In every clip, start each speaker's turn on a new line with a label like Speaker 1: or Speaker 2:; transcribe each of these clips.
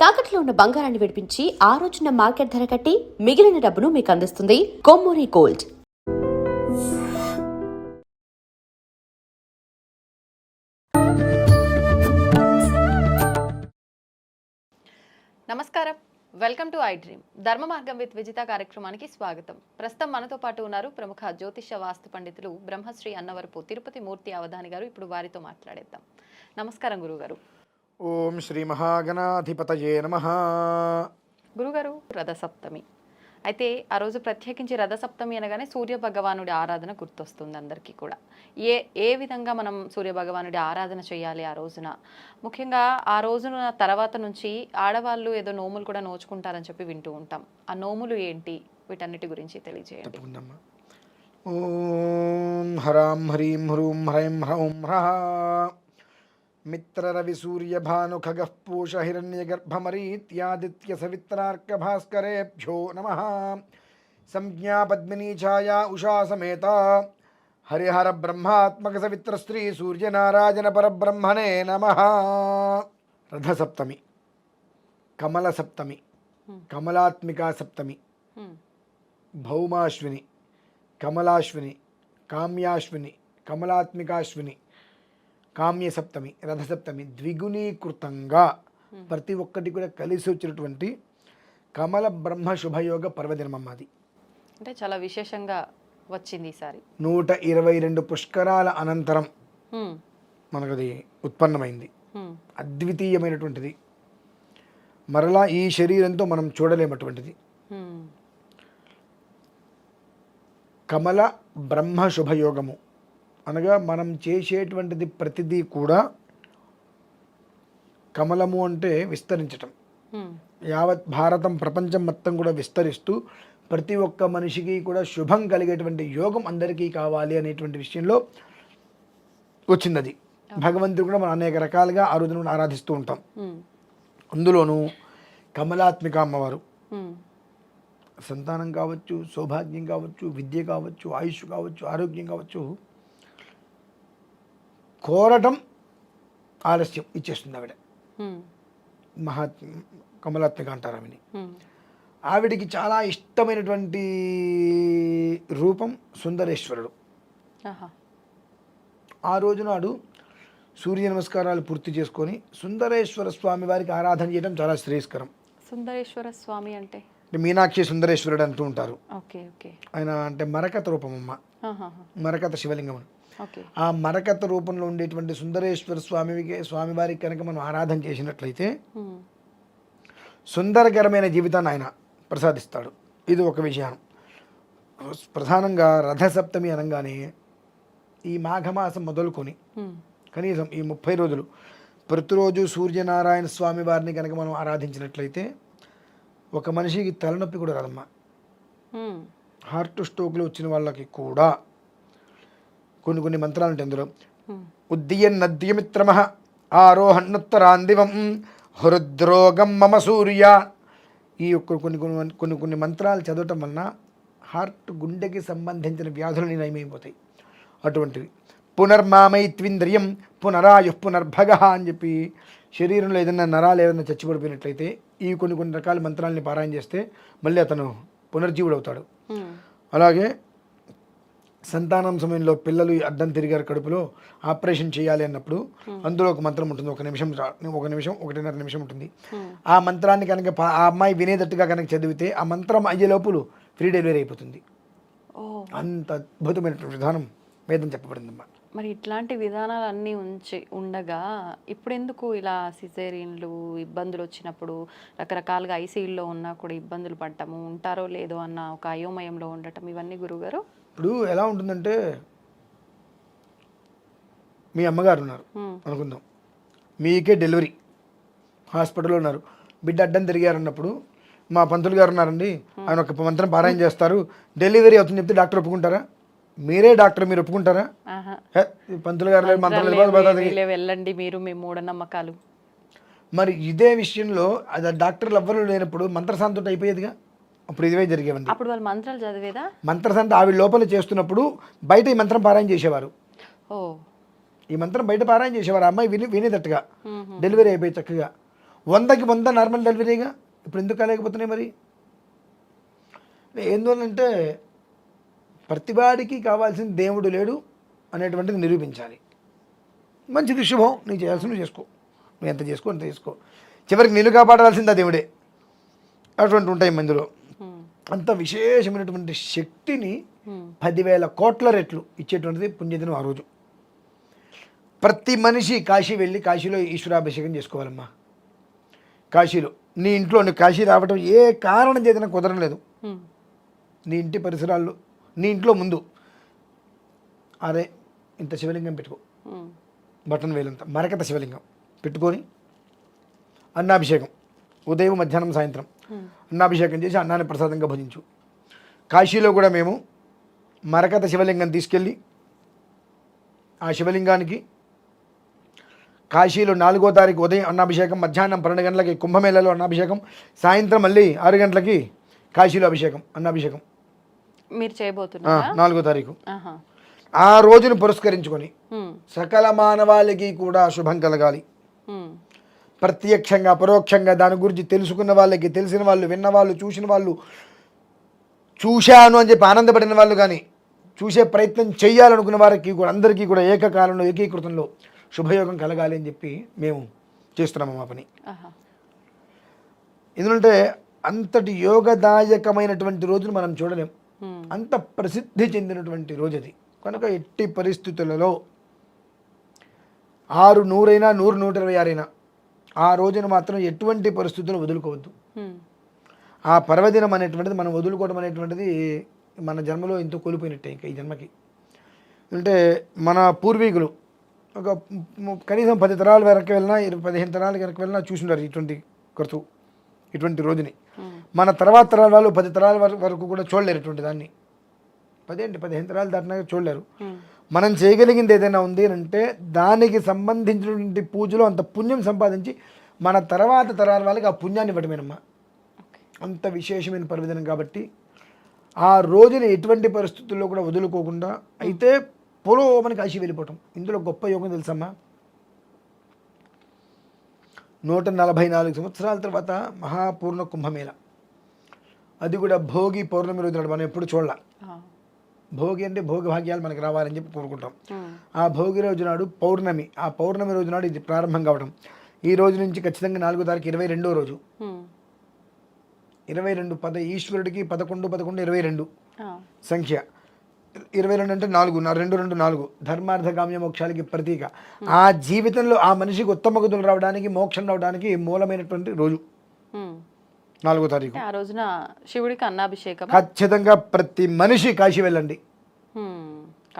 Speaker 1: తాకట్లో ఉన్న బంగారాన్ని విడిపించి ఆ రోజున మార్కెట్ ధర కట్టి మిగిలిన డబ్బును మీకు అందిస్తుంది కొమ్మూరి గోల్డ్.
Speaker 2: నమస్కారం. Welcome to I dream Dharma Margam with Vijitha కార్యక్రమానికి స్వాగతం. ప్రస్తుతం మనతో పాటు ఉన్నారు ప్రముఖ జ్యోతిష వాస్తు పండితులు బ్రహ్మశ్రీ అన్నవరపు తిరుపతి మూర్తి అవధాని గారు. ఇప్పుడు వారితో మాట్లాడేద్దాం. నమస్కారం గురువు గారు
Speaker 3: ఓం శ్రీ మహాగణాధిపతయే నమ.
Speaker 2: గురుగారు రథసప్తమి. అయితే ఆ రోజు ప్రత్యేకించి రథసప్తమి అనగానే సూర్య భగవానుడి ఆరాధన గుర్తొస్తుంది అందరికీ కూడా. ఏ ఏ విధంగా మనం సూర్య భగవానుడి ఆరాధన చేయాలి ఆ రోజున? ముఖ్యంగా ఆ రోజున తర్వాత నుంచి ఆడవాళ్ళు ఏదో నోములు కూడా నోచుకుంటారని చెప్పి వింటూ ఉంటాం. ఆ నోములు ఏంటి? వీటన్నిటి గురించి తెలియజేయండి.
Speaker 3: ఓం హరాం హరీం హ్రూం హ్రైం హ్రౌం హ్రః मित्ररविसूर्यभानुखगः पूषहिरण्यगर्भमरीत्यादित्यसवित्रार्कभास्करेभ्यो नमः। संज्ञापद्मिनीछाया उषा समेता। हरिहर ब्रह्मात्मक सवित स्त्री सूर्य हरिहरब्रह्मात्मकसवित्रस्त्रीसूर्यनारायणपरब्रह्मणे नमः। कमल सप्तमी हम्म। कमलात्मिका सप्तमी
Speaker 2: हम्म।
Speaker 3: भौमाश्विनी। कमलाश्विनी। काम्याश्विनी। कमलात्मिकाश्विनी। కామ్యసప్తమి రథసప్తమి ద్విగుణీకృతంగా ప్రతి ఒక్కటి కూడా కలిసి వచ్చినటువంటి కమల బ్రహ్మ శుభయోగ పర్వదినమమ్మ అది
Speaker 2: అంటే చాలా విశేషంగా వచ్చింది ఈసారి
Speaker 3: నూట ఇరవై రెండు పుష్కరాల అనంతరం. మనకు అది ఉత్పన్నమైంది. అద్వితీయమైనటువంటిది మరలా ఈ శరీరంతో మనం చూడలేమటువంటిది. కమల బ్రహ్మ శుభయోగము అనగా మనం చేసేటువంటిది ప్రతిదీ కూడా కమలము అంటే విస్తరించటం. యావత్ భారతం ప్రపంచం మొత్తం కూడా విస్తరిస్తూ ప్రతి ఒక్క మనిషికి కూడా శుభం కలిగేటువంటి యోగం అందరికీ కావాలి అనేటువంటి విషయంలో వచ్చింది అది భగవంతుడు కూడా మనం అనేక రకాలుగా ఆ రోజున ఆరాధిస్తూ ఉంటాం. అందులోనూ కమలాత్మిక అమ్మవారు. సంతానం కావచ్చు సౌభాగ్యం కావచ్చు విద్య కావచ్చు ఆయుష్ కావచ్చు ఆరోగ్యం కావచ్చు కోరటం ఆలస్యం ఇచ్చేస్తుంది ఆవిడ. మహాత్ కమలాత్మిక అంటారు ఆమెని. ఆవిడికి చాలా ఇష్టమైనటువంటి రూపం సుందరేశ్వరుడు. ఆ రోజు నాడు సూర్య నమస్కారాలు పూర్తి చేసుకొని సుందరేశ్వర స్వామి వారికి ఆరాధన చేయడం చాలా శ్రేయస్కరం.
Speaker 2: సుందరేశ్వర స్వామి అంటే?
Speaker 3: మీనాక్షి సుందరేశ్వరుడు అంటూ ఉంటారు.
Speaker 2: Okay okay.
Speaker 3: ఆయన అంటే మరకత రూపమమ్మ.
Speaker 2: ఆహాహా.
Speaker 3: మరకత శివలింగం ఆ మరకత రూపంలో ఉండేటువంటి సుందరేశ్వర స్వామికి స్వామివారికి కనుక మనం ఆరాధన చేసినట్లయితే. సుందరకరమైన జీవితాన్ని ఆయన ప్రసాదిస్తాడు ఇది ఒక విషయం ప్రధానంగా రథసప్తమి అనగానే ఈ మాఘమాసం మొదలుకొని. కనీసం ఈ ముప్పై రోజులు ప్రతిరోజు సూర్యనారాయణ స్వామి వారిని కనుక మనం ఆరాధించినట్లయితే ఒక మనిషికి తలనొప్పి కూడా రాదమ్మా. హార్ట్ స్ట్రోక్లు వచ్చిన వాళ్ళకి కూడా కొన్ని కొన్ని మంత్రాలు ఉంటాయి అందులో. ఉద్దీయన్నద్యమిత్రమ ఆరోహణోత్తరాందివం హృద్రోగం మమ సూర్య. ఈ యొక్క కొన్ని కొన్ని కొన్ని కొన్ని మంత్రాలు చదవటం వలన హార్ట్ గుండెకి సంబంధించిన వ్యాధులు నయమైపోతాయి అటువంటివి. పునర్మామైత్వింద్రియం పునరాయు పునర్భగ అని చెప్పి శరీరంలో ఏదైనా నరాలు ఏదైనా చచ్చిపడిపోయినట్లయితే ఈ కొన్ని కొన్ని రకాల మంత్రాలని పారాయణ చేస్తే మళ్ళీ అతను పునర్జీవుడు అవుతాడు
Speaker 2: హ్మ్.
Speaker 3: అలాగే సంతానం సమయంలో పిల్లలు అడ్డం తిరిగారు కడుపులో ఆపరేషన్ చేయాలి అన్నప్పుడు అందులో ఒక మంత్రం ఉంటుంది. ఒక నిమిషం ఒక నిమిషం ఒకటిన్నర నిమిషం ఉంటుంది.
Speaker 2: హ్మ్.
Speaker 3: ఆ మంత్రాన్ని కనుక ఆ అమ్మాయి వినేటట్టుగా కనుక చదివితే ఆ మంత్రం అయ్యే లోపులు ఫ్రీ డెలివరీ అయిపోతుంది. అంత అద్భుతమైనటువంటి విధానం వేదం చెప్పబడిందమ్మా
Speaker 2: మరి ఇట్లాంటి విధానాలు అన్నీ ఉంచి ఉండగా ఇప్పుడెందుకు ఇలా సిజేరియన్లు ఇబ్బందులు వచ్చినప్పుడు రకరకాలుగా ఐసీయూలో ఉన్నా కూడా ఇబ్బందులు పడ్డము ఉంటారో లేదో అన్న ఒక అయోమయంలో ఉండటం ఇవన్నీ గురుగారు?
Speaker 3: ఇప్పుడు ఎలా ఉంటుందంటే మీ అమ్మగారు ఉన్నారు. అనుకుందాం. మీకే డెలివరీ. హాస్పిటల్లో ఉన్నారు. బిడ్డ అడ్డం తిరిగారు అన్నప్పుడు మా పంతులు గారు ఉన్నారండి. ఆయన ఒక మంత్రం పారాయణ చేస్తారు. డెలివరీ అవుతుంది చెప్తే డాక్టర్ ఒప్పుకుంటారా? మీరే డాక్టర్ మీరు ఒప్పుకుంటారా? పంతులు గారు మంత్రం
Speaker 2: వెళ్ళండి మీరు మీ మూఢనమ్మకాలు.
Speaker 3: మరి ఇదే విషయంలో అది డాక్టర్లు ఎవ్వరూ లేనప్పుడు మంత్రశాంతి అయిపోయేదిగా? అప్పుడు ఇదివే జరిగేవండి.
Speaker 2: అప్పుడు వాళ్ళు మంత్రాలు చదివేదా?
Speaker 3: మంత్రశాంతి ఆవిడ లోపల చేస్తున్నప్పుడు బయట ఈ మంత్రం పారాయణ చేసేవారు.
Speaker 2: ఓ.
Speaker 3: ఈ మంత్రం బయట పారాయణ చేసేవారు. అమ్మాయి విని వినేటట్టుగా. డెలివరీ అయిపోయి చక్కగా. వందకి వంద నార్మల్ డెలివరీగా. ఇప్పుడు ఎందుకు కాలేకపోతున్నాయి మరి? ఎందువల్లంటే ప్రతివాడికి కావాల్సిన దేవుడు లేడు అనేటువంటిది నిరూపించాలి. మంచిది శుభం. నీకు చేయాల్సింది నువ్వు చేసుకో. నువ్వు ఎంత చేసుకో అంత చేసుకో. చివరికి నిన్ను కాపాడాల్సింది దేవుడే. అటువంటి ఉంటాయి మందులో అంత విశేషమైనటువంటి శక్తిని పదివేల కోట్ల రెట్లు ఇచ్చేటువంటిది పుణ్యదినం ఆ రోజు. ప్రతి మనిషి కాశీ వెళ్ళి కాశీలో ఈశ్వరాభిషేకం చేసుకోవాలమ్మా. కాశీలో నీ ఇంట్లో నువ్వు కాశీ రావటం ఏ కారణం చేతనే కుదరడం లేదు నీ ఇంటి పరిసరాల్లో నీ ఇంట్లో ముందు. అరే ఇంత శివలింగం పెట్టుకో. బటన్ వేలంత మరకత శివలింగం పెట్టుకొని అన్నాభిషేకం. ఉదయం మధ్యాహ్నం సాయంత్రం. అన్నాభిషేకం చేసి అన్నాన్ని ప్రసాదంగా భజించు. కాశీలో కూడా మేము మరకత శివలింగం తీసుకెళ్ళి ఆ శివలింగానికి కాశీలో నాలుగో తారీఖు ఉదయం అన్నాభిషేకం మధ్యాహ్నం పన్నెండు గంటలకి కుంభమేళలో అన్నాభిషేకం సాయంత్రం మళ్ళీ ఆరు గంటలకి కాశీలో అభిషేకం అన్నాభిషేకం.
Speaker 2: మీరు చేయబోతున్నారా?
Speaker 3: నాలుగో తారీఖు. ఆ రోజును పురస్కరించుకొని సకల మానవాళికి కూడా శుభం కలగాలి. ప్రత్యక్షంగా పరోక్షంగా దాని గురించి తెలుసుకున్న వాళ్ళకి తెలిసిన వాళ్ళు విన్న వాళ్ళు చూసిన వాళ్ళు చూశాను అని చెప్పి ఆనందపడిన వాళ్ళు కానీ చూసే ప్రయత్నం చేయాలనుకున్న వారికి కూడా అందరికీ కూడా ఏకకాలంలో ఏకీకృతంలో శుభయోగం కలగాలి అని చెప్పి మేము చేస్తున్నాము మా పని. ఎందుకంటే అంతటి యోగదాయకమైనటువంటి రోజును మనం చూడలేం. అంత ప్రసిద్ధి చెందినటువంటి రోజు అది కనుక ఎట్టి పరిస్థితులలో ఆరు నూరైనా నూరు నూట ఇరవై ఆరైనా ఆ రోజున మాత్రం ఎటువంటి పరిస్థితులు వదులుకోవద్దు. ఆ పర్వదినం అనేటువంటిది మనం వదులుకోవడం అనేటువంటిది మన జన్మలో ఎంతో కోల్పోయినట్టే ఇంకా ఈ జన్మకి. అంటే మన పూర్వీకులు ఒక కనీసం పది తరాల వెనక్కి వెళ్ళినా ఇరవై పదిహేను తరాల వెనక్కి వెళ్ళినా చూసుంటారు ఇటువంటి కృతు ఇటువంటి రోజుని. మన తర్వాత తరాల వాళ్ళు పది తరాల వర- వరకు కూడా చూడలేరు ఇటువంటి దాన్ని. పదేంటి? పదిహేను తరాలు దాటినాక చూడలేరు. మనం చేయగలిగింది ఏదైనా ఉంది అంటే దానికి సంబంధించినటువంటి పూజలో అంత పుణ్యం సంపాదించి మన తర్వాత తరాల వాళ్ళకి ఆ పుణ్యాన్ని ఇవ్వడమేనమ్మా. అంత విశేషమైన పర్వదినం కాబట్టి ఆ రోజున ఎటువంటి పరిస్థితుల్లో కూడా వదులుకోకుండా అయితే పొలోమని కాశీ వెళ్ళిపోవటం. ఇందులో గొప్ప యోగం తెలుసమ్మా. నూట నలభై నాలుగు సంవత్సరాల తర్వాత మహాపూర్ణ కుంభమేళ. అది కూడా భోగి పౌర్ణమి రోజు మనం ఎప్పుడు చూడాల. భోగి అంటే భోగి భాగ్యాలు మనకి రావాలని చెప్పి కోరుకుంటాం. ఆ. భోగి రోజు నాడు పౌర్ణమి. ఆ పౌర్ణమి రోజు నాడు ఇది ప్రారంభం కావడం ఈ రోజు నుంచి ఖచ్చితంగా నాలుగో తారీఖు ఇరవై రెండో రోజు. ఇరవై రెండు పద ఈశ్వరుడికి పదకొండు పదకొండు ఇరవై రెండు సంఖ్య. ఇరవై రెండు అంటే నాలుగు రెండు రెండు నాలుగు. ధర్మార్థకామ్య మోక్షాలకి ప్రతీక. ఆ జీవితంలో ఆ మనిషికి ఉత్తమ గతులు రావడానికి మోక్షం రావడానికి మూలమైనటువంటి రోజు. నాలుగో తారీఖు.
Speaker 2: ఆ రోజున శివుడికి అన్నాభిషేకం
Speaker 3: ఖచ్చితంగా ప్రతి మనిషి కాశీ వెళ్ళండి.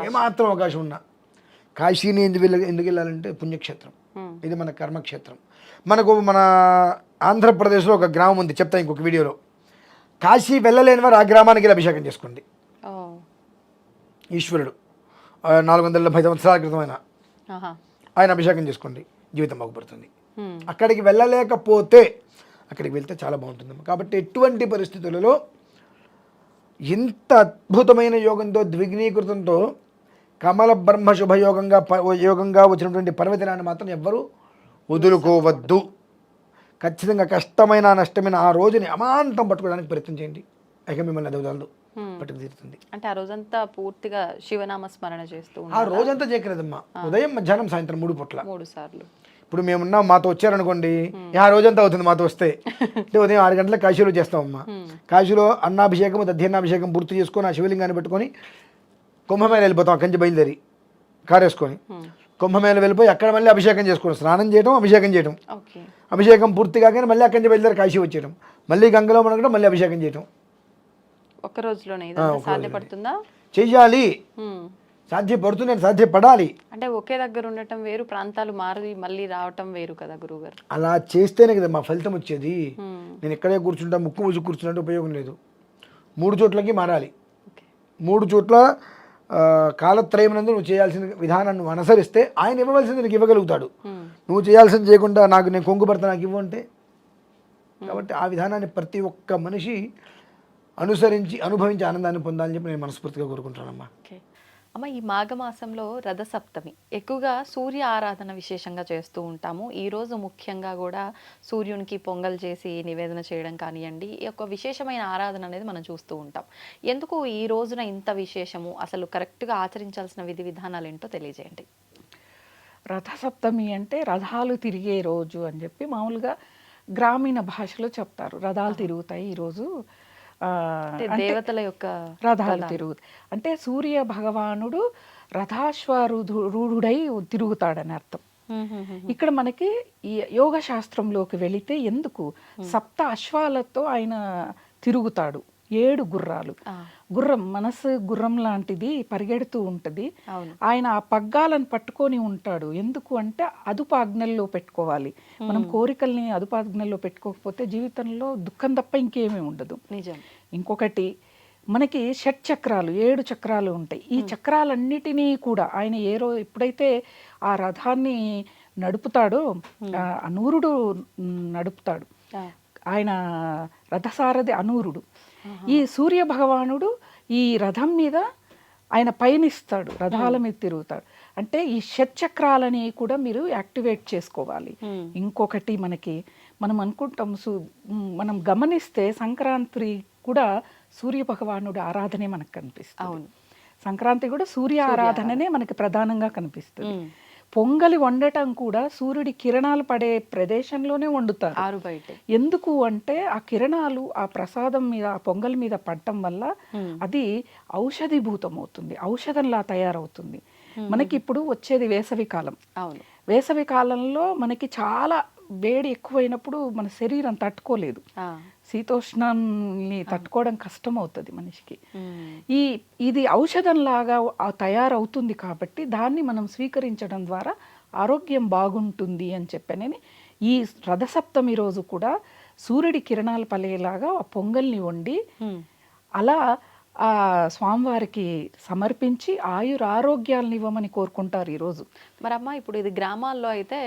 Speaker 3: ఏమాత్రం అవకాశం ఉన్నా. కాశీని ఎందుకు వెళ్ళ ఎందుకు వెళ్ళాలంటే పుణ్యక్షేత్రం. ఇది మన కర్మక్షేత్రం. మనకు మన ఆంధ్రప్రదేశ్లో ఒక గ్రామం ఉంది. చెప్తా ఇంకొక వీడియోలో. కాశీ వెళ్ళలేని వారు ఆ గ్రామానికి వెళ్ళి అభిషేకం చేసుకోండి. ఈశ్వరుడు. నాలుగు వందల డెబ్బై సంవత్సరాల క్రితం ఆయన. ఆయన అభిషేకం చేసుకోండి. జీవితం బాగుపడుతుంది. అక్కడికి వెళ్ళలేకపోతే అక్కడికి వెళ్తే చాలా బాగుంటుంది కాబట్టి ఎటువంటి పరిస్థితులలో ఇంత అద్భుతమైన యోగంతో ద్విగ్నీకృతంతో కమల బ్రహ్మ శుభయోగంగా యోగంగా వచ్చినటువంటి పర్వదినాన్ని మాత్రం ఎవ్వరూ వదులుకోవద్దు. ఖచ్చితంగా కష్టమైన నష్టమైన ఆ రోజుని అమాంతం పట్టుకోవడానికి ప్రయత్నం చేయండి. ఇక మిమ్మల్ని అది వదలదు.
Speaker 2: Hmm.
Speaker 3: పట్టుకు తీరుతుంది.
Speaker 2: అంటే ఆ రోజంతా పూర్తిగా శివనామ స్మరణ చేస్తూ
Speaker 3: ఆ? రోజంతా చేయకలేదమ్మా ఉదయం మధ్యాహ్నం సాయంత్రం మూడు పూట్ల.
Speaker 2: మూడు సార్లు.
Speaker 3: ఇప్పుడు మేమున్నాం మాతో వచ్చారనుకోండి ఆ రోజంతా అవుతుంది మాతో వస్తే. అంటే ఉదయం ఆరు గంటలకు కాశీలో చేస్తామమ్మా. కాశీలో అన్నాభిషేకం దధ్యన్నాభిషేకం పూర్తి చేసుకొని ఆ శివలింగాన్ని పెట్టుకొని కుంభమేళ వెళ్ళిపోతాం అక్కడి నుంచి బయలుదేరి కారేసుకొని కుంభమేళ వెళ్ళిపోయి అక్కడ మళ్ళీ అభిషేకం చేసుకోవడం స్నానం చేయడం అభిషేకం చేయడం అభిషేకం పూర్తి కాగానే మళ్ళీ అక్కడి నుంచి బయలుదేరి కాశీ వచ్చేయడం మళ్ళీ గంగలో మనకడం మళ్ళీ అభిషేకం చేయడం
Speaker 2: ఒక్క రోజులోనే ఇదంతా సాధ్యపడుతుందా.
Speaker 3: సాధ్యపడుతుంది సాధ్యపడాలి.
Speaker 2: అంటే ఒకే దగ్గర ఉండటం వేరు ప్రాంతాలు మారి మళ్ళీ రావటం వేరు కదా గురువుగారు
Speaker 3: అలా చేస్తేనే కదా మా ఫలితం వచ్చేది. నేను ఇక్కడే కూర్చుంటా ముక్కు ముసుగు కూర్చున్నట్టు ఉపయోగం లేదు. మూడు చోట్లకి మారాలి. మూడు చోట్ల ఆ, కాలత్రయమునందు నువ్వు చేయాల్సిన విధానాన్ని నువ్వు అనుసరిస్తే ఆయన ఇవ్వవలసింది నీకు ఇవ్వగలుగుతాడు. నువ్వు చేయాల్సింది చేయకుండా నాకు నేను కొంగు పడతా నాకు ఇవ్వు అంటే? కాబట్టి ఆ విధానాన్ని ప్రతి ఒక్క మనిషి అనుసరించి అనుభవించి ఆనందాన్ని పొందాలని చెప్పి నేను మనస్ఫూర్తిగా కోరుకుంటానమ్మా
Speaker 2: అమ్మ ఈ మాఘమాసంలో రథసప్తమి. ఎక్కువగా సూర్య ఆరాధన విశేషంగా చేస్తూ ఉంటాము. ఈ రోజు ముఖ్యంగా కూడా సూర్యునికి పొంగల్ చేసి నివేదన చేయడం కానివ్వండి ఈ యొక్క విశేషమైన ఆరాధన అనేది మనం చూస్తూ ఉంటాం. ఎందుకు ఈ రోజున ఇంత విశేషము? అసలు కరెక్ట్గా ఆచరించాల్సిన విధి విధానాలు ఏంటో తెలియజేయండి.
Speaker 4: రథసప్తమి అంటే రథాలు తిరిగే రోజు అని చెప్పి మామూలుగా గ్రామీణ భాషలో చెప్తారు. రథాలు తిరుగుతాయి ఈరోజు
Speaker 2: దేవతల యొక్క
Speaker 4: రథాలు తిరుగుతాయి అంటే సూర్య భగవానుడు రథాశ్వరూఢుడై తిరుగుతాడని అర్థం. ఇక్కడ మనకి ఈ యోగ శాస్త్రంలోకి వెళితే ఎందుకు? సప్త అశ్వాలతో ఆయన తిరుగుతాడు. ఏడు గుర్రాలు. గుర్రం మనసు గుర్రం లాంటిది పరిగెడుతూ ఉంటది. ఆయన ఆ పగ్గాలను పట్టుకొని ఉంటాడు. ఎందుకు అంటే అదుపాజ్ఞల్లో పెట్టుకోవాలి. మనం కోరికల్ని అదుపాజ్ఞల్లో పెట్టుకోకపోతే జీవితంలో దుఃఖం తప్ప ఇంకేమీ ఉండదు.
Speaker 2: నిజం.
Speaker 4: ఇంకొకటి మనకి షట్ చక్రాలు ఏడు చక్రాలు ఉంటాయి. ఈ చక్రాలన్నిటినీ కూడా ఆయన ఏ రో ఎప్పుడైతే ఆ రథాన్ని నడుపుతాడో అనూరుడు నడుపుతాడు. ఆయన రథసారథి అనూరుడు. ఈ సూర్య భగవానుడు ఈ రథం మీద ఆయన పయనిస్తాడు రథాల మీద తిరుగుతాడు. అంటే ఈ షట్చక్రాలని కూడా మీరు యాక్టివేట్ చేసుకోవాలి. ఇంకొకటి మనకి మనం అనుకుంటాం మనం గమనిస్తే సంక్రాంతి కూడా సూర్య భగవానుడి ఆరాధనే మనకు కనిపిస్తుంది.
Speaker 2: అవును.
Speaker 4: సంక్రాంతి కూడా సూర్య ఆరాధననే మనకి ప్రధానంగా కనిపిస్తుంది. పొంగలి వండటం కూడా సూర్యుడి కిరణాలు పడే ప్రదేశంలోనే వండుతారు.
Speaker 2: ఆరు బయటే.
Speaker 4: ఎందుకు అంటే ఆ కిరణాలు ఆ ప్రసాదం మీద ఆ పొంగల్ మీద పడటం వల్ల. అది ఔషధీభూతం అవుతుంది ఔషధంలా తయారవుతుంది. మనకి ఇప్పుడు వచ్చేది వేసవి కాలం.
Speaker 2: అవును.
Speaker 4: వేసవి కాలంలో మనకి చాలా వేడి ఎక్కువైనప్పుడు మన శరీరం తట్టుకోలేదు. శీతోష్ణాన్ని తట్టుకోవడం కష్టం అవుతుంది మనిషికి. ఈ ఇది ఔషధంలాగా తయారవుతుంది కాబట్టి దాన్ని మనం స్వీకరించడం ద్వారా ఆరోగ్యం బాగుంటుంది అని చెప్పనని ఈ రథసప్తమి రోజు కూడా సూర్యుడి కిరణాలు పలేలాగా ఆ పొంగల్ని వండి. అలా ఆ స్వామివారికి సమర్పించి ఆయుర ఆరోగ్యాలను ఇవ్వమని కోరుకుంటారు ఈరోజు
Speaker 2: మరి అమ్మ ఇప్పుడు ఇది గ్రామాల్లో అయితే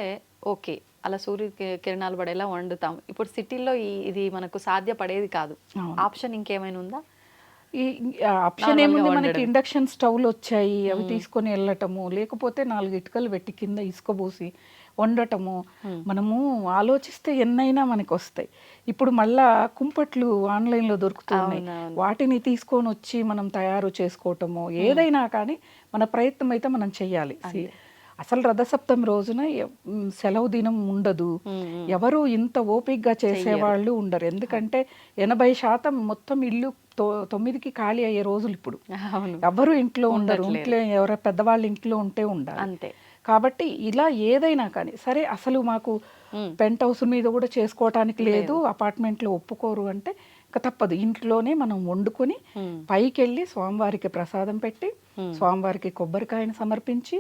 Speaker 2: ఓకే అలా సూర్య కిరణాలు పడేలా వండుతాం. ఇప్పుడు సిటీల్లో ఈ- ఇది మనకు సాధ్యపడేది కాదు. ఆప్షన్ ఇంకేమైనా ఉందా?
Speaker 4: ఈ ఆప్షన్ ఏముంది? మనకి. ఇండక్షన్ స్టవ్లు వచ్చాయి. అవి తీసుకొని వెళ్ళటము లేకపోతే నాలుగు ఇటుకలు పెట్టి కింద ఇసుక పోసి వండటము మనము ఆలోచిస్తే ఎన్నైనా మనకి వస్తాయి. ఇప్పుడు మళ్ళా కుంపట్లు ఆన్లైన్లో దొరుకుతున్నాయి. వాటిని తీసుకొని వచ్చి మనం తయారు చేసుకోవటము. ఏదైనా కానీ మన ప్రయత్నం అయితే మనం చెయ్యాలి అసలు రథసప్తమి రోజున సెలవు దినం ఉండదు. ఎవరు ఇంత ఓపికగా చేసేవాళ్ళు ఉండరు. ఎందుకంటే ఎనభై శాతం మొత్తం ఇల్లు తొమ్మిదికి ఖాళీ అయ్యే రోజులు ఇప్పుడు. ఎవరు ఇంట్లో ఉండరు. ఇంట్లో ఎవరో పెద్దవాళ్ళు ఇంట్లో ఉంటే ఉండాలి.
Speaker 2: అంతే.
Speaker 4: కాబట్టి ఇలా ఏదైనా కానీ సరే అసలు మాకు. పెంట్ హౌస్ మీద కూడా చేసుకోవటానికి లేదు. అపార్ట్మెంట్లో ఒప్పుకోరు అంటే ఇంకా తప్పదు. ఇంట్లోనే మనం వండుకొని. పైకి వెళ్ళి స్వామివారికి ప్రసాదం పెట్టి స్వామివారికి కొబ్బరికాయను సమర్పించి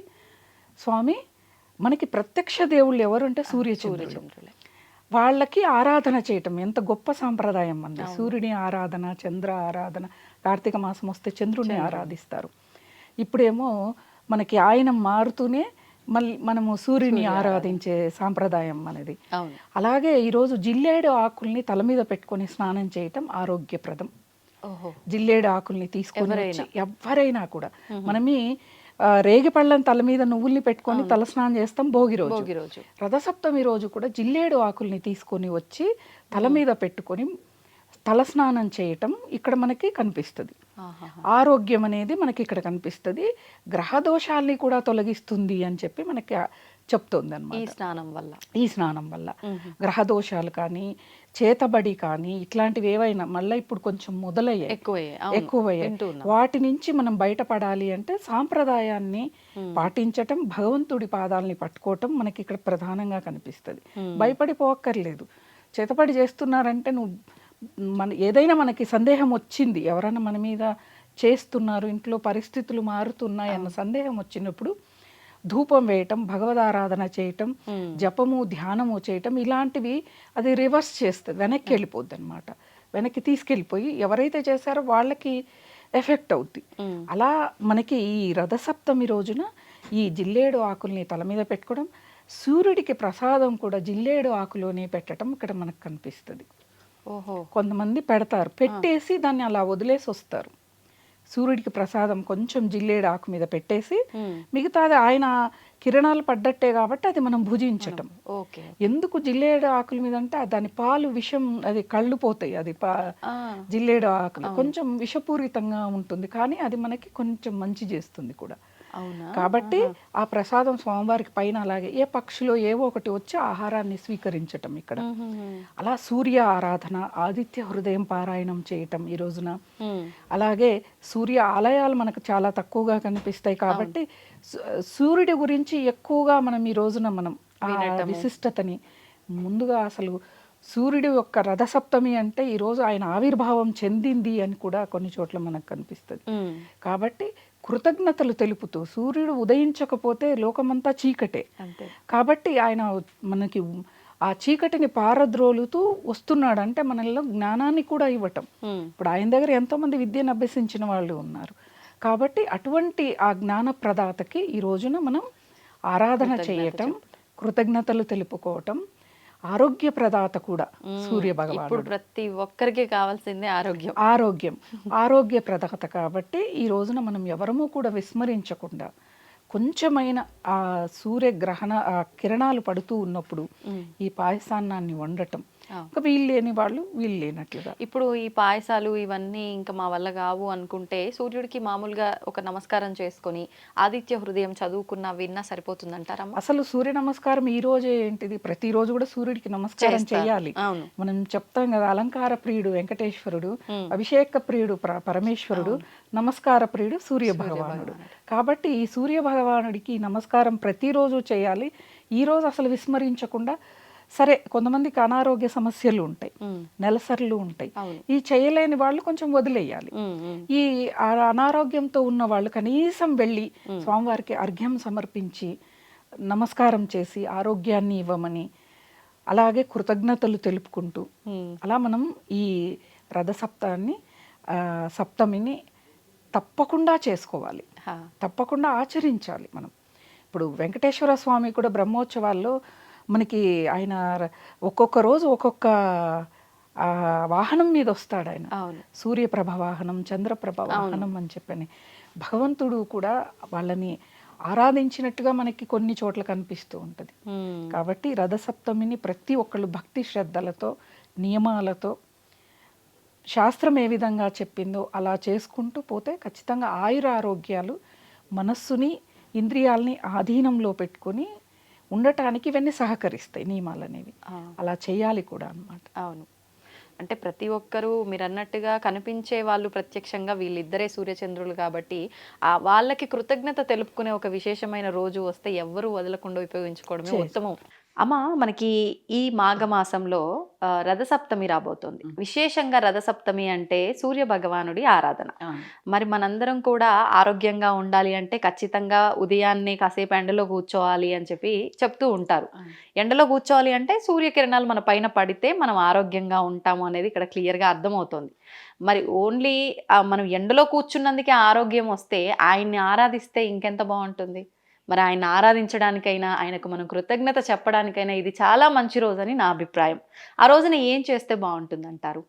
Speaker 4: స్వామి మనకి ప్రత్యక్ష దేవుళ్ళు ఎవరు అంటే సూర్యచంద్రుడు
Speaker 2: సూర్యచంద్రులే.
Speaker 4: వాళ్ళకి ఆరాధన చేయటం ఎంత గొప్ప సాంప్రదాయం అండి. సూర్యుని ఆరాధన చంద్ర ఆరాధన కార్తీక మాసం వస్తే చంద్రుని ఆరాధిస్తారు. ఇప్పుడేమో మనకి ఆయన మారుతూనే మళ్ళీ మనము సూర్యుని ఆరాధించే సాంప్రదాయం మనది అలాగే ఈరోజు జిల్లేడు ఆకుల్ని తల మీద పెట్టుకొని స్నానం చేయటం ఆరోగ్యప్రదం. జిల్లేడు ఆకుల్ని తీసుకొని ఎవరైనా. కూడా. మనమి ఆ, రేగిపళ్ళని తల మీద నువ్వుల్ని పెట్టుకొని తల స్నానం చేస్తాం భోగి రోజు.
Speaker 2: భోగి రోజు.
Speaker 4: రథసప్తమి రోజు కూడా జిల్లేడు ఆకుల్ని తీసుకొని వచ్చి తల మీద పెట్టుకొని తల స్నానం చేయటం ఇక్కడ మనకి కనిపిస్తుంది. ఆరోగ్యం అనేది మనకి ఇక్కడ కనిపిస్తుంది. గ్రహ దోషాల్ని కూడా తొలగిస్తుంది అని చెప్పి మనకి చెప్తుంది
Speaker 2: ఈ
Speaker 4: అనమాట
Speaker 2: స్నానం వల్ల.
Speaker 4: ఈ స్నానం వల్ల. గ్రహ దోషాలు కానీ చేతబడి కానీ ఇట్లాంటివి ఏవైనా మళ్ళీ ఇప్పుడు కొంచెం మొదలయ్యాయి.
Speaker 2: ఎక్కువయ్యాయి. వింటూ
Speaker 4: నుంచి మనం బయటపడాలి అంటే సాంప్రదాయాన్ని పాటించటం భగవంతుడి పాదాలని పట్టుకోవటం మనకి ఇక్కడ ప్రధానంగా కనిపిస్తుంది. భయపడిపోక్కర్లేదు. చేతపడి చేస్తున్నారంటే నువ్వు మన ఏదైనా మనకి సందేహం వచ్చింది. ఎవరైనా మన మీద చేస్తున్నారు ఇంట్లో పరిస్థితులు మారుతున్నాయి అన్న సందేహం వచ్చినప్పుడు ధూపం వేయటం భగవదారాధన చేయటం జపము ధ్యానము చేయటం ఇలాంటివి అది రివర్స్ చేస్తుంది. వెనక్కి వెళ్ళిపోద్ది అనమాట వెనక్కి తీసుకెళ్ళిపోయి ఎవరైతే చేశారో వాళ్ళకి ఎఫెక్ట్ అవుద్ది. అలా మనకి ఈ రథసప్తమి రోజున ఈ జిల్లేడు ఆకుల్ని తల మీద పెట్టుకోవడం సూర్యుడికి ప్రసాదం కూడా జిల్లేడు ఆకులోనే పెట్టడం ఇక్కడ మనకు కనిపిస్తుంది.
Speaker 2: ఓహో.
Speaker 4: కొంతమంది పెడతారు. పెట్టేసి దాన్ని అలా వదిలేసి వస్తారు సూర్యుడికి ప్రసాదం కొంచెం జిల్లేడు ఆకు మీద పెట్టేసి మిగతాది ఆయన కిరణాలు పడ్డట్టే కాబట్టి అది మనం భుజించటం.
Speaker 2: ఓకే.
Speaker 4: ఎందుకు జిల్లేడు ఆకుల మీద అంటే దాని పాలు విషం అది కళ్ళు పోతాయి అది పా జిల్లేడు ఆకులు. కొంచెం విషపూరితంగా ఉంటుంది కానీ అది మనకి కొంచెం మంచి చేస్తుంది కూడా. కాబట్టి ఆ ప్రసాదం స్వామివారికి పైన అలాగే ఏ పక్షిలో ఏవో ఒకటి వచ్చి ఆహారాన్ని స్వీకరించటం ఇక్కడ. అలా సూర్య ఆరాధన ఆదిత్య హృదయం పారాయణం చేయటం ఈ రోజున. అలాగే సూర్య ఆలయాలు మనకు చాలా తక్కువగా కనిపిస్తాయి కాబట్టి సూర్యుడి గురించి ఎక్కువగా మనం ఈ రోజున మనం విశిష్టతని ముందుగా అసలు సూర్యుడి యొక్క రథసప్తమి అంటే ఈరోజు ఆయన ఆవిర్భావం చెందింది అని కూడా కొన్ని చోట్ల మనకు కనిపిస్తుంది. కాబట్టి కృతజ్ఞతలు తెలుపుతూ సూర్యుడు ఉదయించకపోతే లోకమంతా చీకటే. కాబట్టి ఆయన మనకి ఆ చీకటిని పారద్రోలుతూ వస్తున్నాడు అంటే మనలో జ్ఞానాన్ని కూడా ఇవ్వటం. ఇప్పుడు ఆయన దగ్గర ఎంతో మంది విద్యను అభ్యసించిన వాళ్ళు ఉన్నారు. కాబట్టి అటువంటి ఆ జ్ఞాన ప్రదాతకి ఈ రోజున మనం ఆరాధన చేయటం కృతజ్ఞతలు తెలుపుకోవటం ఆరోగ్య ప్రదాత కూడా సూర్య భగవానుడు
Speaker 2: ఇప్పుడు ప్రతి ఒక్కరికి కావాల్సిందే ఆరోగ్యం.
Speaker 4: ఆరోగ్యం. ఆరోగ్య ప్రదాత కాబట్టి ఈ రోజున మనం ఎవరము కూడా విస్మరించకుండా కొంచెమైన ఆ సూర్యగ్రహణ ఆ కిరణాలు పడుతూ ఉన్నప్పుడు ఈ పాయసాన్నాన్ని వండటం. ఇంకా వీళ్ళు లేని వాళ్ళు వీళ్ళు లేనట్లుగా
Speaker 2: ఇప్పుడు ఈ పాయసాలు ఇవన్నీ ఇంకా మా వల్ల కావు అనుకుంటే సూర్యుడికి మామూలుగా ఒక నమస్కారం చేసుకొని ఆదిత్య హృదయం చదువుకున్నా విన్నా సరిపోతుందంటారమ్మా
Speaker 4: అసలు సూర్య నమస్కారం ఈ రోజే ఏంటిది? ప్రతిరోజు కూడా సూర్యుడికి నమస్కారం. చేయాలి. మనం చెప్తాం కదా అలంకార ప్రియుడు వెంకటేశ్వరుడు అభిషేక ప్రియుడు ప్ర- పరమేశ్వరుడు నమస్కార ప్రియుడు సూర్య భగవానుడు. కాబట్టి ఈ సూర్య భగవానుడికి నమస్కారం ప్రతిరోజు చేయాలి. ఈ రోజు అసలు విస్మరించకుండా సరే కొంతమందికి అనారోగ్య సమస్యలు ఉంటాయి నెలసర్లు ఉంటాయి. ఈ చేయలేని వాళ్ళు కొంచెం వదిలేయాలి. ఈ అనారోగ్యంతో ఉన్న వాళ్ళు కనీసం వెళ్ళి స్వామివారికి అర్ఘ్యం సమర్పించి నమస్కారం చేసి ఆరోగ్యాన్ని ఇవ్వమని అలాగే కృతజ్ఞతలు తెలుపుకుంటూ. అలా మనం ఈ రథసప్తాన్ని ఆ, సప్తమిని తప్పకుండా చేసుకోవాలి. తప్పకుండా ఆచరించాలి మనం ఇప్పుడు వెంకటేశ్వర స్వామి కూడా బ్రహ్మోత్సవాల్లో మనకి ఆయన ఒక్కొక్క రోజు ఒక్కొక్క వాహనం మీద వస్తాడు ఆయన సూర్యప్రభ వాహనం చంద్రప్రభ వాహనం అని చెప్పని. భగవంతుడు కూడా వాళ్ళని ఆరాధించినట్టుగా మనకి కొన్ని చోట్ల కనిపిస్తూ ఉంటుంది. కాబట్టి రథసప్తమిని ప్రతి ఒక్కళ్ళు భక్తి శ్రద్ధలతో నియమాలతో శాస్త్రం ఏ విధంగా చెప్పిందో అలా చేసుకుంటూ పోతే ఖచ్చితంగా ఆయుర ఆరోగ్యాలు మనస్సుని ఇంద్రియాలని ఆధీనంలో పెట్టుకొని ఉండటానికి ఇవన్నీ సహకరిస్తాయి నియమాలు అనేవి. అలా చేయాలి కూడా అన్నమాట.
Speaker 2: అవును. అంటే ప్రతి ఒక్కరూ మీరు అన్నట్టుగా కనిపించే వాళ్ళు ప్రత్యక్షంగా వీళ్ళిద్దరే సూర్యచంద్రులు కాబట్టి ఆ వాళ్ళకి కృతజ్ఞత తెలుపుకునే ఒక విశేషమైన రోజు వస్తే ఎవ్వరూ వదలకుండా ఉపయోగించుకోవడమే ఉత్తమం. అమ్మ మనకి ఈ మాఘమాసంలో రథసప్తమి రాబోతోంది. విశేషంగా రథసప్తమి అంటే సూర్య భగవానుడి ఆరాధన. మరి మనందరం కూడా ఆరోగ్యంగా ఉండాలి అంటే ఖచ్చితంగా ఉదయాన్నే కాసేపు ఎండలో కూర్చోవాలి అని చెప్పి చెప్తూ ఉంటారు. ఎండలో కూర్చోవాలి అంటే సూర్యకిరణాలు మన పైన పడితే మనం ఆరోగ్యంగా ఉంటాము అనేది ఇక్కడ క్లియర్గా అర్థమవుతుంది. మరి ఓన్లీ మనం ఎండలో కూర్చున్నందుకే ఆరోగ్యం వస్తే ఆయన్ని ఆరాధిస్తే ఇంకెంత బాగుంటుంది? మరి ఆయన ఆరాధించడానికైనా ఆయనకు మనం కృతజ్ఞత చెప్పడానికైనా ఇది చాలా మంచి రోజు అని నా అభిప్రాయం. ఆ రోజున ఏం చేస్తే బాగుంటుంది అంటారు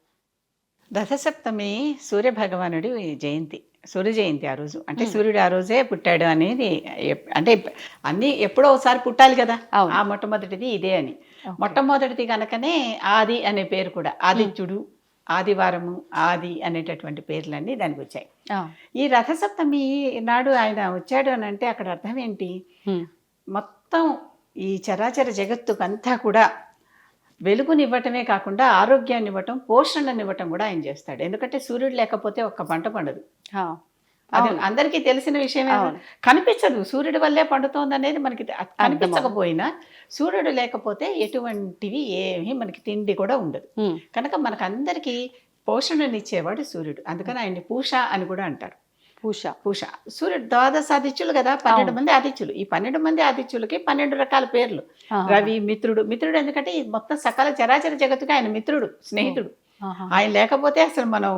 Speaker 5: రథసప్తమి సూర్య భగవానుడి జయంతి సూర్య జయంతి ఆ రోజు. అంటే సూర్యుడు ఆ రోజే పుట్టాడు అనేది అంటే అన్ని ఎప్పుడో ఒకసారి పుట్టాలి కదా. ఆ మొట్టమొదటిది ఇదే అని. మొట్టమొదటిది కనుకనే ఆది అనే పేరు కూడా ఆదిత్యుడు ఆదివారము ఆది అనేటటువంటి పేర్లన్నీ దానికి వచ్చాయి ఈ రథసప్తమి నాడు ఆయన వచ్చాడు అని అంటే అక్కడ అర్థం ఏంటి? మొత్తం ఈ చరాచర జగత్తుకు అంతా కూడా వెలుగునివ్వటమే కాకుండా ఆరోగ్యాన్ని ఇవ్వటం పోషణని ఇవ్వటం కూడా ఆయన చేస్తాడు. ఎందుకంటే సూర్యుడు లేకపోతే ఒక్క పంట పండదు. అది. అందరికీ తెలిసిన విషయమే. కనిపించదు. సూర్యుడి వల్లే పండుతోంది అనేది మనకి కనిపించకపోయినా సూర్యుడు లేకపోతే ఎటువంటివి ఏమీ మనకి తిండి కూడా ఉండదు. కనుక మనకు అందరికీ పోషణనిచ్చేవాడు సూర్యుడు. అందుకని ఆయన్ని పూష అని కూడా అంటారు.
Speaker 2: పూష.
Speaker 5: పూష. సూర్యుడు ద్వాదశ ఆదిత్యులు కదా? పన్నెండు మంది ఆదిత్యులు. ఈ పన్నెండు మంది ఆదిత్యులకి పన్నెండు రకాల పేర్లు. రవి మిత్రుడు. మిత్రుడు ఎందుకంటే మొత్తం సకల చరాచర జగత్తుకి ఆయన మిత్రుడు స్నేహితుడు. ఆయన లేకపోతే అసలు మనం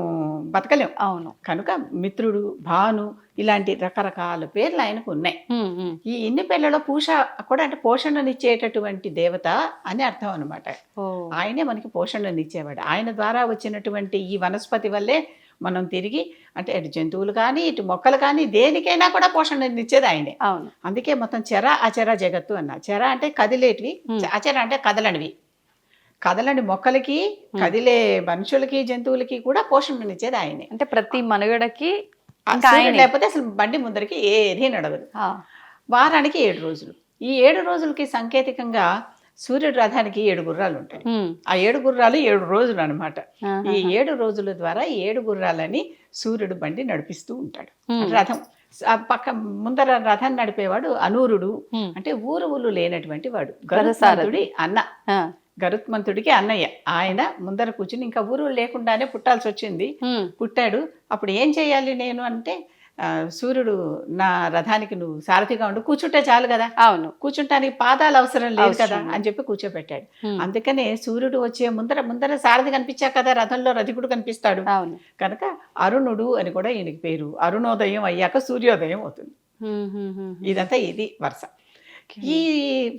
Speaker 5: బతకలేం.
Speaker 2: అవును.
Speaker 5: కనుక మిత్రుడు భాను ఇలాంటి రకరకాల పేర్లు ఆయనకు ఉన్నాయి. ఈ ఇన్ని పేర్లలో పూష కూడా అంటే పోషణనిచ్చేటటువంటి దేవత అని అర్థం అనమాట ఆయనే మనకి పోషణనిచ్చేవాడు. ఆయన ద్వారా వచ్చినటువంటి ఈ వనస్పతి వల్లే మనం తిరిగి అంటే అటు జంతువులు కానీ ఇటు మొక్కలు కానీ దేనికైనా కూడా పోషణ ఇచ్చేది ఆయనే.
Speaker 2: అవును.
Speaker 5: అందుకే మొత్తం చెర అచర జగత్తు అన్న. చెర అంటే కదిలేటివి. అచర అంటే కదలనివి. కదలని మొక్కలకి కదిలే మనుషులకి జంతువులకి కూడా పోషణనిచ్చేది ఆయనే.
Speaker 2: అంటే ప్రతి మనుగడకి.
Speaker 5: లేకపోతే అసలు బండి ముందరికి ఏది నడవదు. వారానికి ఏడు రోజులు. ఈ ఏడు రోజులకి సాంకేతికంగా సూర్యుడు రథానికి ఏడు గుర్రాలు ఉంటాయి. ఆ ఏడు గుర్రాలు ఏడు రోజులు అనమాట. ఈ ఏడు రోజుల ద్వారా ఏడు గుర్రాలని సూర్యుడు బండి నడిపిస్తూ ఉంటాడు. రథం పక్క ముందర రథం నడిపేవాడు అనూరుడు. అంటే ఊరువులు లేనటువంటి వాడు. గరుత్మంతుడి అన్న. గరుత్మంతుడికి అన్నయ్య. ఆయన ముందర కూర్చుని ఇంకా ఊరు లేకుండానే పుట్టాల్సి వచ్చింది పుట్టాడు. అప్పుడు ఏం చేయాలి నేను అంటే సూర్యుడు నా రథానికి నువ్వు సారథిగా ఉండు. కూర్చుంటే చాలు కదా.
Speaker 2: అవును.
Speaker 5: కూర్చుంటానికి పాదాలు అవసరం లేదు కదా. అని చెప్పి కూర్చోబెట్టాడు. అందుకనే సూర్యుడు వచ్చే ముందర ముందర సారథి కనిపించాక కదా రథంలో రథికుడు కనిపిస్తాడు.
Speaker 2: అవును.
Speaker 5: కనుక అరుణుడు అని కూడా ఈయనకి పేరు. అరుణోదయం అయ్యాక సూర్యోదయం అవుతుంది. ఇదంతా ఇది వరుస. ఈ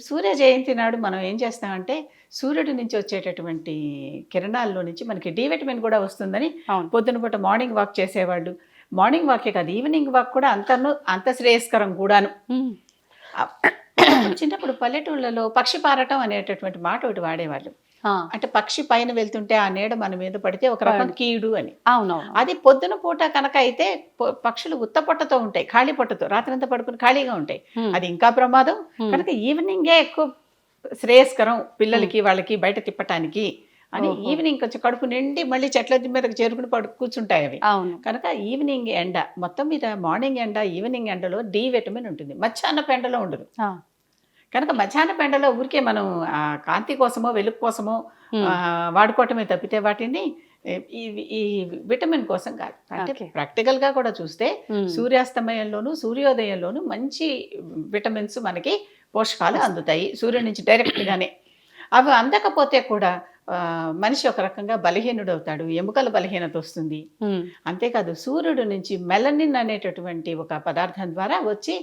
Speaker 5: సూర్య జయంతి నాడు మనం ఏం చేస్తామంటే సూర్యుడి నుంచి వచ్చేటటువంటి కిరణాల్లో నుంచి మనకి డి విటమిన్ కూడా వస్తుందని పొద్దున పూట మార్నింగ్ వాక్ చేసేవాళ్ళు. మార్నింగ్ వాకే కాదు ఈవినింగ్ వాక్ కూడా అంతను అంత శ్రేయస్కరం కూడాను. చిన్నప్పుడు పల్లెటూళ్ళలో పక్షి పారటం అనేటటువంటి మాట ఒకటి వాడేవాళ్ళు. అంటే పక్షి పైన వెళ్తుంటే ఆ నీడ మన మీద పడితే ఒక రకం కీడు అని.
Speaker 2: అవునవును.
Speaker 5: అది పొద్దున పూట కనుక అయితే పక్షులు ఉత్త పొట్టతో ఉంటాయి ఖాళీ పొట్టతో రాత్రంతా పడుకుని ఖాళీగా ఉంటాయి. అది ఇంకా ప్రమాదం. కనుక ఈవినింగే ఎక్కువ శ్రేయస్కరం పిల్లలకి వాళ్ళకి బయట తిప్పటానికి అని. ఈవినింగ్ కొంచెం కడుపు నిండి మళ్ళీ చెట్ల మీదకి చేరుకుని పడు కూర్చుంటాయి అవి.
Speaker 2: అవును.
Speaker 5: కనుక ఈవినింగ్ ఎండ మొత్తం మీద మార్నింగ్ ఎండ ఈవినింగ్ ఎండలో డి విటమిన్ ఉంటుంది. మధ్యాహ్నపు ఎండలో ఉండదు. కనుక మధ్యాహ్నపు ఎండలో ఊరికే మనం కాంతి కోసమో వెలుగు కోసమో వాడుకోవటమే తప్పితే వాటిని ఈ విటమిన్ కోసం కాదు. అంటే. ప్రాక్టికల్గా కూడా చూస్తే సూర్యాస్తమయంలోను సూర్యోదయంలోను మంచి విటమిన్స్ మనకి పోషకాలు అందుతాయి. సూర్యుడి నుంచి డైరెక్ట్ గానే అవి అందకపోతే కూడా మనిషి ఒక రకంగా బలహీనుడు అవుతాడు ఎముకల బలహీనత వస్తుంది. అంతేకాదు సూర్యుడు నుంచి మెలనిన్ అనేటటువంటి ఒక పదార్థం ద్వారా వచ్చి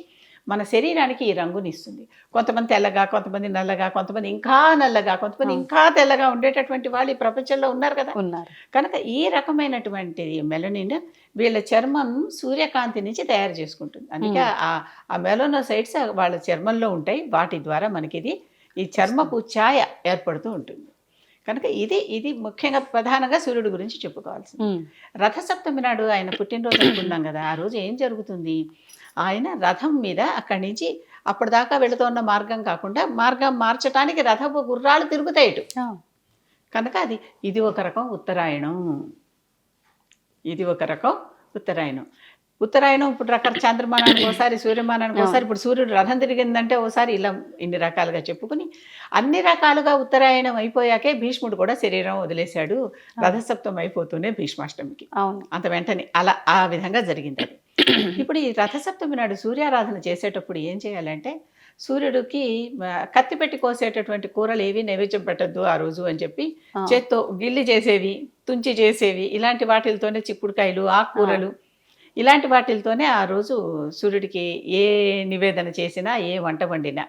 Speaker 5: మన శరీరానికి ఈ రంగుని ఇస్తుంది కొంతమంది తెల్లగా కొంతమంది నల్లగా కొంతమంది ఇంకా నల్లగా కొంతమంది. ఇంకా తెల్లగా ఉండేటటువంటి వాళ్ళు ఈ ప్రపంచంలో ఉన్నారు కదా.
Speaker 2: ఉన్నారు.
Speaker 5: కనుక ఈ రకమైనటువంటి మెలనిన్ వీళ్ళ చర్మం సూర్యకాంతి నుంచి తయారు చేసుకుంటుంది. అందుకే ఆ ఆ మెలోనోసైట్స్ వాళ్ళ చర్మంలో ఉంటాయి. వాటి ద్వారా మనకి ఇది ఈ చర్మపు ఛాయ ఏర్పడుతూ ఉంటుంది. కనుక ఇది ఇది ముఖ్యంగా ప్రధానంగా సూర్యుడి గురించి చెప్పుకోవాల్సింది. రథసప్తమి నాడు ఆయన పుట్టినరోజు అనుకున్నాం కదా. ఆ రోజు ఏం జరుగుతుంది? ఆయన రథం మీద అక్కడి నుంచి అప్పటిదాకా వెళుతున్న మార్గం కాకుండా మార్గం మార్చడానికి రథపు గుర్రాలు తిరుగుతాయి ఇటు
Speaker 2: ఆ,
Speaker 5: కనుక అది ఇది ఒక రకం ఉత్తరాయణం. ఇది ఒక రకం ఉత్తరాయణం. ఉత్తరాయణం ఇప్పుడు రకాల చంద్రమానానికి ఒకసారి సూర్యమానానికి ఒకసారి ఇప్పుడు సూర్యుడు రథం తిరిగిందంటే ఒకసారి ఇలా ఇన్ని రకాలుగా చెప్పుకుని అన్ని రకాలుగా ఉత్తరాయణం అయిపోయాకే భీష్ముడు కూడా శరీరం వదిలేశాడు. రథసప్తం అయిపోతూనే భీష్మాష్టమికి.
Speaker 2: అవును.
Speaker 5: అంత వెంటనే అలా ఆ విధంగా జరిగింది ఇప్పుడు ఈ రథసప్తమి నాడు సూర్యారాధన చేసేటప్పుడు ఏం చేయాలంటే సూర్యుడికి కత్తి పెట్టి కోసేటటువంటి కూరలు ఏవి నైవేద్యం పెట్టద్దు ఆ రోజు అని చెప్పి చేత్తో గిల్లి చేసేవి తుంచి చేసేవి ఇలాంటి వాటిలతోనే చిక్కుడుకాయలు ఆకుకూరలు ఇలాంటి వాటిలతోనే ఆ రోజు సూర్యుడికి ఏ నివేదన చేసినా ఏ వంట వండినా.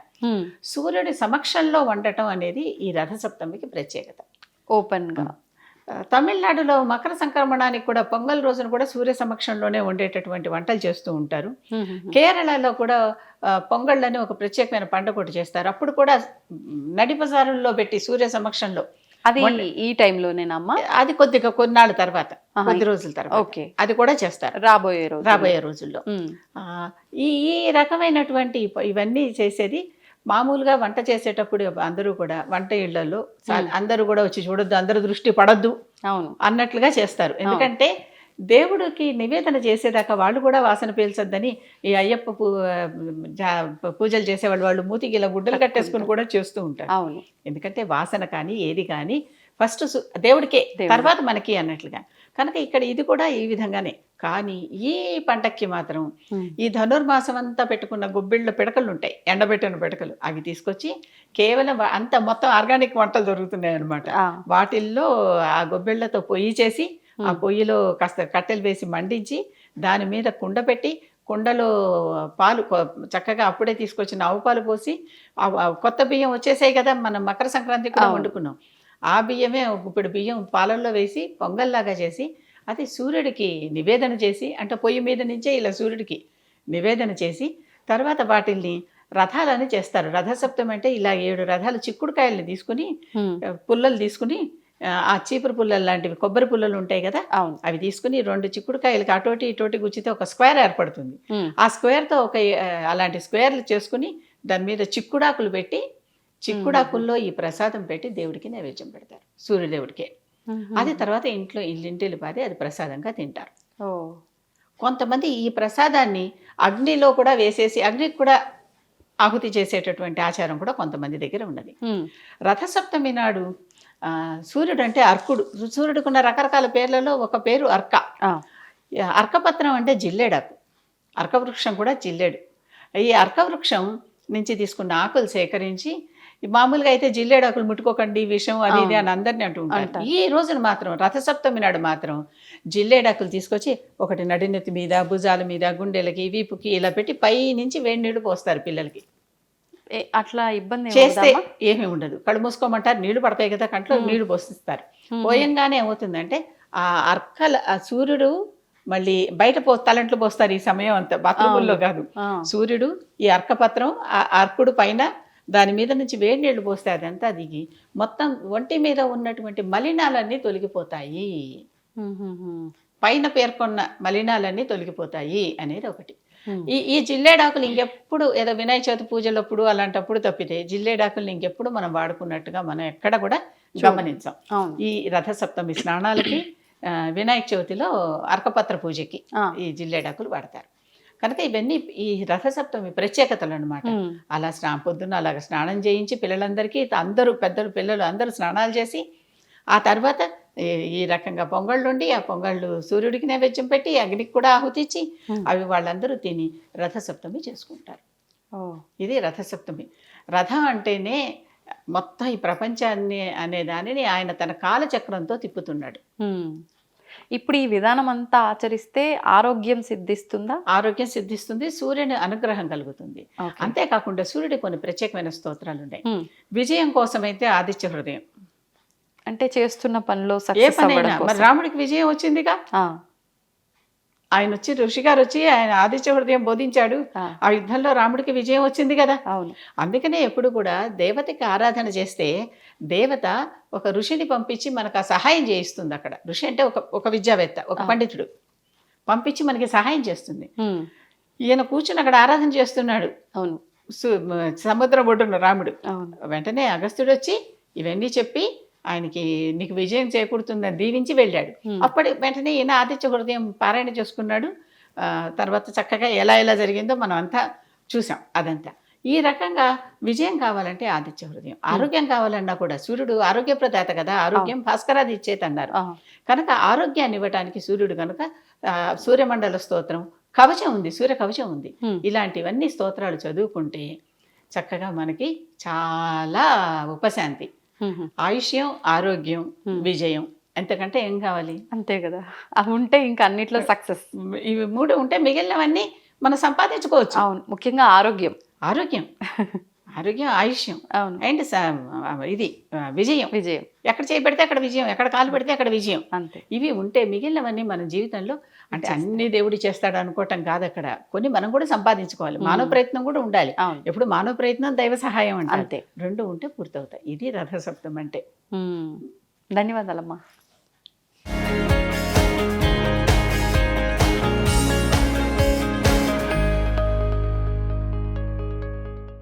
Speaker 5: సూర్యుడి సమక్షంలో వండటం అనేది ఈ రథసప్తమికి ప్రత్యేకత.
Speaker 2: ఓపెన్గా
Speaker 5: ఆ, తమిళనాడులో మకర సంక్రమణానికి కూడా పొంగల్ రోజున కూడా సూర్య సమక్షంలోనే వండేటటువంటి వంటలు చేస్తూ ఉంటారు. కేరళలో కూడా పొంగళ్ళని ఒక ప్రత్యేకమైన పండుగ ఒకటి చేస్తారు. అప్పుడు కూడా మ్, నడి బజారుల్లో పెట్టి సూర్య సమక్షంలో
Speaker 2: అది ఈ టైంలోనేనమ్మా?
Speaker 5: అది కొద్దిగా కొన్నాళ్ళ తర్వాత. కొద్ది రోజుల తర్వాత.
Speaker 2: ఓకే.
Speaker 5: అది కూడా చేస్తారు.
Speaker 2: రాబోయే రోజు
Speaker 5: రాబోయే రోజుల్లో. ఈ రకమైనటువంటి ఇవన్నీ చేసేది మామూలుగా వంట చేసేటప్పుడు అందరూ కూడా వంట ఇళ్ళలో అందరూ కూడా వచ్చి చూడొద్దు అందరూ దృష్టి పడొద్దు
Speaker 2: అవును.
Speaker 5: అన్నట్లుగా చేస్తారు. ఎందుకంటే దేవుడికి నివేదన చేసేదాకా వాళ్ళు కూడా వాసన పీల్చొద్దని ఈ అయ్యప్ప పూజలు చేసేవాళ్ళు వాళ్ళు మూతికి ఇలా గుడ్డలు కట్టేసుకుని కూడా చేస్తూ ఉంటారు.
Speaker 2: అవును.
Speaker 5: ఎందుకంటే వాసన కానీ ఏది కానీ ఫస్ట్ దేవుడికే
Speaker 2: దేవుడు.
Speaker 5: తర్వాత మనకి అన్నట్లుగా. కనుక ఇక్కడ ఇది కూడా ఈ విధంగానే. కానీ ఈ పంటకి మాత్రం ఈ ధనుర్మాసం అంతా పెట్టుకున్న గుబ్బిళ్ళ పిడకలు ఉంటాయి ఎండబెట్టిన పిడకలు. అవి తీసుకొచ్చి కేవలం అంత మొత్తం ఆర్గానిక్ వంటలు దొరుకుతున్నాయి అనమాట వాటిల్లో ఆ గొబ్బిళ్ళతో పొయ్యి చేసి ఆ పొయ్యిలో కాస్త కట్టెలు వేసి మండించి దాని మీద కుండ పెట్టి కుండలో పాలు చక్కగా అప్పుడే తీసుకొచ్చిన ఆవు పాలు పోసి కొత్త బియ్యం వచ్చేసాయి కదా మనం మకర సంక్రాంతి కూడా. వండుకున్నాం. ఆ బియ్యమే ఒక గుప్పెడు బియ్యం పాలల్లో వేసి పొంగల్లాగా చేసి అది సూర్యుడికి నివేదన చేసి అంటే పొయ్యి మీద నుంచే ఇలా సూర్యుడికి నివేదన చేసి తర్వాత వాటిల్ని రథాలని చేస్తారు. రథసప్తమి అంటే ఇలా ఏడు రథాలు చిక్కుడుకాయల్ని తీసుకుని పుల్లలు తీసుకుని ఆ, చీపురు పుల్లలు లాంటివి కొబ్బరి పుల్లలు ఉంటాయి కదా
Speaker 2: అవును.
Speaker 5: అవి తీసుకుని రెండు చిక్కుడుకాయలకి అటోటి ఇటోటి గుచ్చితే ఒక స్క్వేర్ ఏర్పడుతుంది. ఆ స్క్వేర్తో ఒక అలాంటి స్క్వేర్లు చేసుకుని దాని మీద చిక్కుడాకులు పెట్టి చిక్కుడాకుల్లో ఈ ప్రసాదం పెట్టి దేవుడికి నైవేద్యం పెడతారు సూర్యదేవుడికే. అది తర్వాత ఇంట్లో ఇల్లింటిలు పాది అది ప్రసాదంగా తింటారు.
Speaker 2: ఓ.
Speaker 5: కొంతమంది ఈ ప్రసాదాన్ని అగ్నిలో కూడా వేసేసి అగ్నికి కూడా ఆహుతి చేసేటటువంటి ఆచారం కూడా కొంతమంది దగ్గర ఉన్నది. రథసప్తమి నాడు ఆ, సూర్యుడు అంటే అర్కుడు సూర్యుడికున్న రకరకాల పేర్లలో ఒక పేరు అర్క. అర్కపత్రం అంటే జిల్లేడాకు. అర్కవృక్షం కూడా జిల్లేడు. ఈ అర్కవృక్షం నుంచి తీసుకున్న ఆకులు సేకరించి మామూలుగా అయితే జిల్లేడాకులు ముట్టుకోకండి విషం అది ఇది అని అందరినీ అంటూ ఉంటారు. ఈ రోజున మాత్రం రథసప్తమి నాడు మాత్రం జిల్లేడాకులు తీసుకొచ్చి ఒకటి నడినెత్తి మీద భుజాల మీద గుండెలకి వీపుకి ఇలా పెట్టి పై నుంచి వేడి నీళ్ళు పోస్తారు పిల్లలకి.
Speaker 2: అట్లా ఇబ్బంది
Speaker 5: చేస్తే? ఏమీ ఉండదు. కళ్ళు మూసుకోమంటారు నీళ్ళు పడతాయి కదా కంట్లో నీళ్ళు పోసిస్తారు. పోయంగానే ఏమవుతుందంటే ఆ అర్కల ఆ సూర్యుడు మళ్ళీ బయట పో తలంట్లు పోస్తారు ఈ సమయం అంతా బాత్రూముల్లో కాదు. సూర్యుడు ఈ అర్కపత్రం ఆ అర్కుడు పైన దాని మీద నుంచి వేడి నీళ్ళు పోస్తే అదంతా దిగి మొత్తం ఒంటి మీద ఉన్నటువంటి మలినాలన్నీ తొలగిపోతాయి. పైన పేర్కొన్న మలినాలన్నీ తొలగిపోతాయి అనేది ఒకటి. ఈ ఈ జిల్లేడాకులు ఇంకెప్పుడు ఏదో వినాయక చవితి పూజలప్పుడు అలాంటప్పుడు తప్పితే జిల్లేడాకులు ఇంకెప్పుడు మనం వాడుకున్నట్టుగా మనం ఎక్కడ కూడా గమనించాం ఈ రథసప్తమి స్నానాలకి ఆ, వినాయక చవితిలో అర్కపత్ర పూజకి. ఈ జిల్లేడాకులు వాడతారు కనుక ఇవన్నీ ఈ రథసప్తమి ప్రత్యేకతలు అనమాట. అలా స్నా పొద్దున్న అలాగ స్నానం చేయించి పిల్లలందరికీ అందరూ పెద్దలు పిల్లలు అందరూ స్నానాలు చేసి ఆ తర్వాత ఈ- రకంగా పొంగళ్ళు ఉండి ఆ పొంగళ్ళు సూర్యుడికి నైవేద్యం పెట్టి అగ్నికి కూడా ఆహుతిచ్చి. అవి వాళ్ళందరూ తిని రథసప్తమి చేసుకుంటారు ఇది రథసప్తమి రథం అంటేనే మొత్తం ఈ ప్రపంచాన్ని అనే దానిని ఆయన తన కాలచక్రంతో తిప్పుతున్నాడు.
Speaker 2: ఇప్పుడు ఈ విధానం అంతా ఆచరిస్తే ఆరోగ్యం సిద్ధిస్తుందా?
Speaker 5: ఆరోగ్యం సిద్ధిస్తుంది సూర్యుని అనుగ్రహం కలుగుతుంది. అంతేకాకుండా సూర్యుడి కొన్ని ప్రత్యేకమైన స్తోత్రాలు ఉన్నాయి. విజయం కోసమైతే ఆదిత్య హృదయం.
Speaker 2: అంటే చేస్తున్న పనిలో
Speaker 5: ఏ
Speaker 2: సక్సెస్
Speaker 5: పనైనా మరి రాముడికి విజయం వచ్చిందిగా? ఆయన వచ్చి ఋషి గారు వచ్చి ఆయన ఆదిత్య హృదయం బోధించాడు.
Speaker 2: ఆ,
Speaker 5: యుద్ధంలో రాముడికి విజయం వచ్చింది కదా.
Speaker 2: అవును.
Speaker 5: అందుకనే ఎప్పుడు కూడా దేవతకి ఆరాధన చేస్తే దేవత ఒక ఋషిని పంపించి మనకు ఆ సహాయం చేయిస్తుంది అక్కడ. ఋషి అంటే ఒక ఒక విద్యావేత్త ఒక. పండితుడు. పంపించి మనకి సహాయం చేస్తుంది. ఈయన కూర్చుని అక్కడ ఆరాధన చేస్తున్నాడు.
Speaker 2: అవును.
Speaker 5: సముద్రం ఒడ్డున రాముడు.
Speaker 2: అవును.
Speaker 5: వెంటనే అగస్త్యుడు వచ్చి ఇవన్నీ చెప్పి ఆయనకి నీకు విజయం చేకూరుతుందని దీవించి వెళ్ళాడు. అప్పటి వెంటనే ఈయన ఆదిత్య హృదయం పారాయణ చేసుకున్నాడు. తర్వాత చక్కగా ఎలా ఎలా జరిగిందో మనం అంతా చూసాం అదంతా. ఈ రకంగా విజయం కావాలంటే ఆదిత్య హృదయం. ఆరోగ్యం కావాలన్నా కూడా సూర్యుడు ఆరోగ్య ప్రదాత కదా ఆరోగ్యం భాస్కరాది ఇచ్చేది అన్నారు కనుక ఆరోగ్యాన్ని ఇవ్వటానికి సూర్యుడు కనుక సూర్యమండల స్తోత్రం కవచం ఉంది సూర్య కవచం ఉంది. ఇలాంటివన్నీ స్తోత్రాలు చదువుకుంటే చక్కగా మనకి చాలా ఉపశాంతి. ఆయుష్యం ఆరోగ్యం. విజయం. ఎంతకంటే ఏం కావాలి?
Speaker 2: అంతే కదా. అవి ఉంటే ఇంకా అన్నిట్లో సక్సెస్.
Speaker 5: ఇవి మూడు ఉంటే మిగిలినవన్నీ మనం సంపాదించుకోవచ్చు.
Speaker 2: అవును. ముఖ్యంగా ఆరోగ్యం.
Speaker 5: ఆరోగ్యం. ఆరోగ్యం ఆయుష్యం.
Speaker 2: అవును.
Speaker 5: అండ్ ఇది విజయం.
Speaker 2: విజయం.
Speaker 5: ఎక్కడ చేయబెడితే అక్కడ విజయం. ఎక్కడ కాలు పెడితే అక్కడ విజయం.
Speaker 2: అంతే.
Speaker 5: ఇవి ఉంటే మిగిలినవన్నీ మన జీవితంలో అంటే అన్ని దేవుడు చేస్తాడు అనుకోవటం కాదు అక్కడ. కొన్ని మనం కూడా సంపాదించుకోవాలి. మానవ ప్రయత్నం కూడా ఉండాలి. ఎప్పుడు మానవ ప్రయత్నం దైవ సహాయం అంటే
Speaker 2: అంతే.
Speaker 5: రెండు ఉంటే పూర్తవుతాయి. ఇది రథసప్తం అంటే.
Speaker 2: ధన్యవాదాలమ్మా.